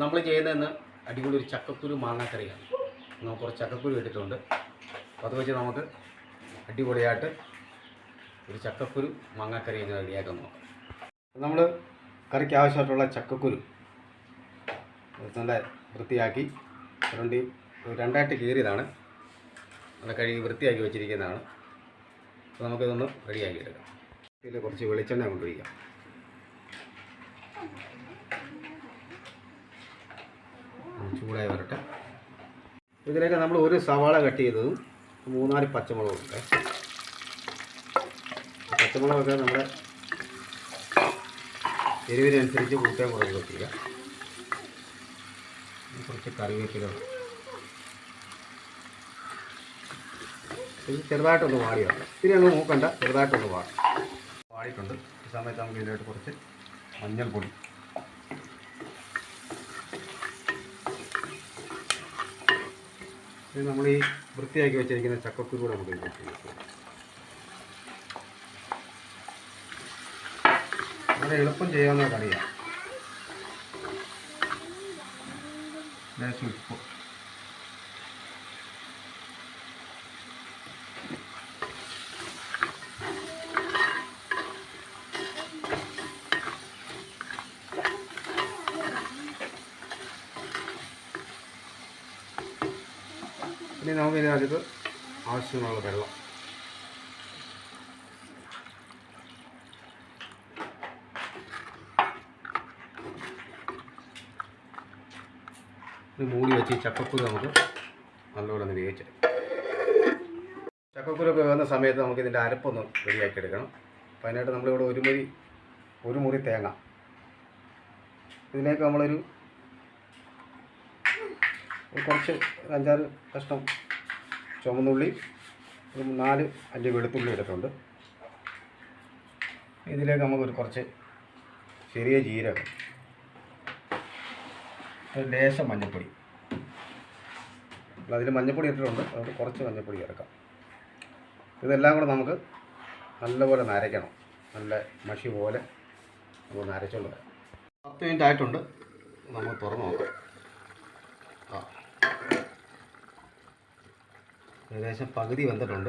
നമ്മൾ ചെയ്യുന്നതെന്ന് അടിപൊളി ഒരു ചക്കക്കുരു മാങ്ങാക്കറിയാണ്. നമുക്ക് കുറച്ച് ചക്കക്കുരു ഇട്ടിട്ടുണ്ട്. അപ്പോൾ അത് വെച്ച് നമുക്ക് അടിപൊളിയായിട്ട് ഒരു ചക്കക്കുരു മാങ്ങാക്കറി എങ്ങനെ റെഡിയാക്കാൻ നോക്കാം. നമ്മൾ കറിക്ക് ആവശ്യമായിട്ടുള്ള ചക്കക്കുരു നല്ല വൃത്തിയാക്കി രണ്ട് രണ്ടായിട്ട് കീറിയതാണ്. നല്ല കഴുകി വൃത്തിയാക്കി വെച്ചിരിക്കുന്നതാണ്. അപ്പോൾ നമുക്കിതൊന്ന് റെഡിയാക്കി എടുക്കാം. കുറച്ച് വെളിച്ചെണ്ണ കൊണ്ടുവയ്ക്കാം ഇതിലേക്ക് നമ്മൾ ഒരു സവാള കട്ട് ചെയ്തതും മൂന്നാൽ പച്ചമുളകും ഉണ്ട് പച്ചമുളകൊക്കെ നമ്മുടെ എരിവിനനുസരിച്ച് കൂട്ടാൻ കുറവ് വെക്കുക. കുറച്ച് കറിവേപ്പില. ഇത് ചെറുതായിട്ടൊന്ന് വാടി വെക്കാം ഇനി അങ്ങ് നോക്കണ്ട ചെറുതായിട്ടൊന്ന് വാടി. വാടിയിട്ടുണ്ട്. ഈ സമയത്ത് നമുക്ക് ഇതിനായിട്ട് കുറച്ച് മഞ്ഞൾപ്പൊടി നമ്മൾ ഈ വൃത്തിയാക്കി വെച്ചിരിക്കുന്ന ചക്കക്കുരു കൂടെ നമുക്ക് ഇതിലേക്ക്. വളരെ എളുപ്പം ചെയ്യാവുന്ന കറിയാണ് ഉപ്പ് ഇനി നമുക്ക് ഇതിനകത്ത് ആവശ്യമുള്ള വെള്ളം. ഇത് മൂടി വെച്ച് ചക്കക്കുരു നമുക്ക് നല്ലപോലെ ഒന്ന് വേവിച്ചെടുക്കാം ചക്കക്കുരൊക്കെ വേവുന്ന സമയത്ത് നമുക്ക് ഇതിന്റെ അരപ്പൊന്ന് റെഡിയാക്കി എടുക്കണം. അപ്പോൾ അതിനായിട്ട് നമ്മളിവിടെ ഒരു മുറി ഒരു മുറി തേങ്ങ. ഇതിലേക്ക് നമ്മളൊരു കുറച്ച് അഞ്ചാറ് കഷ്ണം ചുമന്നുള്ളി ഒരു നാല് അഞ്ച് വെളുത്തുള്ളി എടുത്തുണ്ട് ഇതിലേക്ക് നമുക്കൊരു കുറച്ച് ചെറിയ ജീരകം ഒരു ലേശം മഞ്ഞൾപ്പൊടി. അതിൽ മഞ്ഞൾപ്പൊടി ഇട്ടിട്ടുണ്ട്. അതുകൊണ്ട് കുറച്ച് മഞ്ഞൾപ്പൊടി ഇറക്കാം ഇതെല്ലാം കൂടെ നമുക്ക് നല്ലപോലെ നരയ്ക്കണം. നല്ല മഷി പോലെ നമുക്ക് നരച്ചുകൊണ്ട് വരാം. പത്ത് മിനിറ്റ് ആയിട്ടുണ്ട്. നമുക്ക് തുറന്ന് നോക്കാം. ഏകദേശം പകുതി വെന്തിട്ടുണ്ട്.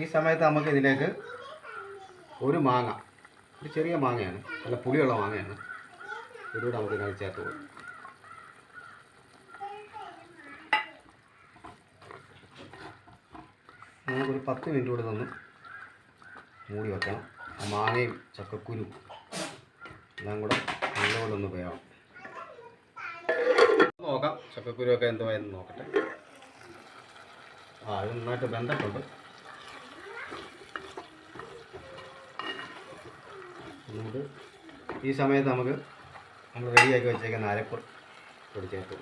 ഈ സമയത്ത് നമുക്ക് ഇതിലേക്ക് ഒരു മാങ്ങ ഒരു ചെറിയ മാങ്ങയാണ് നല്ല പുളിയുള്ള മാങ്ങയാണ് ഇതിലൂടെ നമുക്ക് ഇതിനകത്ത് ചേർത്ത് കൊടുക്കും. നമുക്കൊരു പത്ത് മിനിറ്റ് കൂടെ നിന്ന് മൂടി വെക്കണം. ആ മാങ്ങയും ചക്കക്കുരു എല്ലാം കൂടെ നല്ലപോലെ ഒന്ന് വേണം നോക്കാം ചക്കക്കുരു ഒക്കെ എന്തുവായെന്ന് നോക്കട്ടെ. ആ ഇത് നന്നായിട്ട് ബന്ധമുണ്ട് എന്നിട്ട് ഈ സമയത്ത് നമുക്ക് നമ്മൾ റെഡിയാക്കി വെച്ചേക്കുന്ന അരപ്പ് കൂടി ചേർത്ത്.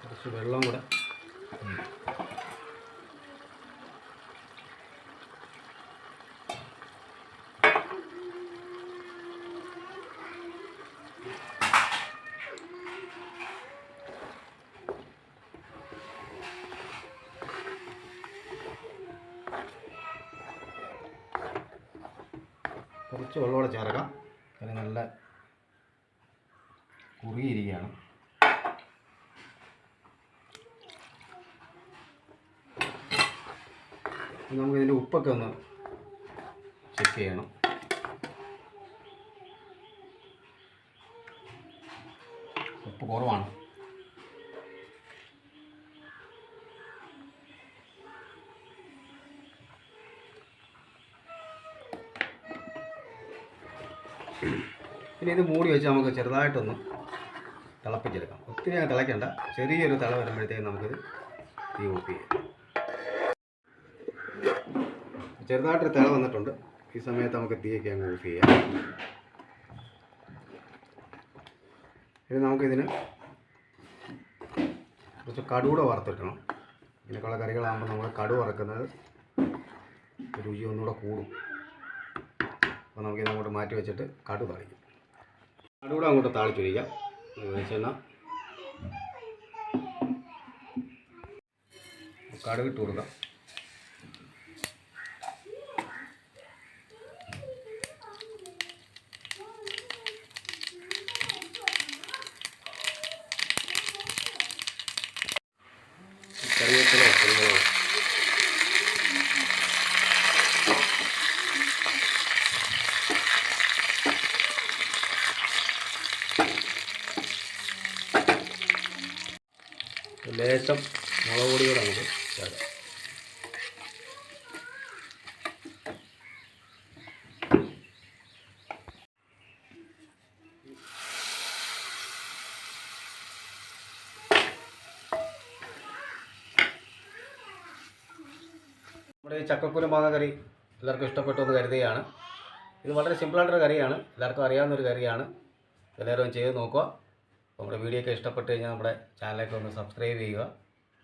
കുറച്ച് വെള്ളം കൂടെ കുറച്ച് വെള്ളമോടെ ചേർക്കാം. കറി നല്ല കുറുകിയിരിക്കുകയാണ്. നമുക്കിതിന്റെ ഉപ്പൊക്കെ ഒന്ന് ചെക്ക് ചെയ്യണം. ഉപ്പ് കുറവാണ്. ഇനി ഇത് മൂടി വെച്ച് നമുക്ക് ചെറുതായിട്ടൊന്ന് തിളപ്പിച്ചെടുക്കാം. ഒത്തിരി അങ്ങ് തിളയ്ക്കണ്ട. ചെറിയൊരു തിള വരുമ്പോഴത്തേക്ക് നമുക്കിത് തീ ഓഫ് ചെയ്യാം. ചെറുതായിട്ടൊരു തിള വന്നിട്ടുണ്ട്. ഈ സമയത്ത് നമുക്ക് തീയൊക്കെ അങ്ങ് ഓഫ് ചെയ്യാം. ഇനി നമുക്കിതിന് കുറച്ച് കടുകൂടെ വറുത്തിട്ടണം ഇതിനൊക്കെയുള്ള കറികളാകുമ്പോൾ നമ്മൾ കടു വറക്കുന്നത് രുചി ഒന്നുകൂടെ കൂടും. അപ്പോൾ നമുക്ക് ഇതങ്ങോട്ട് മാറ്റി വെച്ചിട്ട് കടു താളിക്കും കടുകൂടെ അങ്ങോട്ട് താളിച്ചൊഴിക്കാം. വെളിച്ചെണ്ണ. കടുകിട്ട് കൊടുക്കാം. കറിവേപ്പില കുരുമുളക് ലേശം മുളക് പൊടി കൂടെ നമുക്ക് ചേർക്കാം. നമ്മുടെ ഈ ചക്കക്കുരു മാങ്ങ കറി എല്ലാവർക്കും ഇഷ്ടപ്പെട്ടു എന്ന് കരുതുകയാണ്. ഇത് വളരെ സിമ്പിളായിട്ടൊരു കറിയാണ്. എല്ലാവർക്കും അറിയാവുന്നൊരു കറിയാണ്. എല്ലാവരും ചെയ്ത് നോക്കുക. നമ്മുടെ വീഡിയോ ഒക്കെ ഇഷ്ടപ്പെട്ട് കഴിഞ്ഞാൽ നമ്മുടെ ചാനലൊക്കെ ഒന്ന് സബ്സ്ക്രൈബ് ചെയ്യുക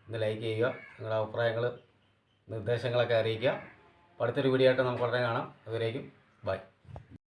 ഒന്ന് ലൈക്ക് ചെയ്യുക നിങ്ങളുടെ അഭിപ്രായങ്ങൾ നിർദ്ദേശങ്ങളൊക്കെ അറിയിക്കുക. അടുത്തൊരു വീഡിയോ ആയിട്ട് നമുക്ക് ഉടനെ കാണാം. അതുവരേക്കും ബൈ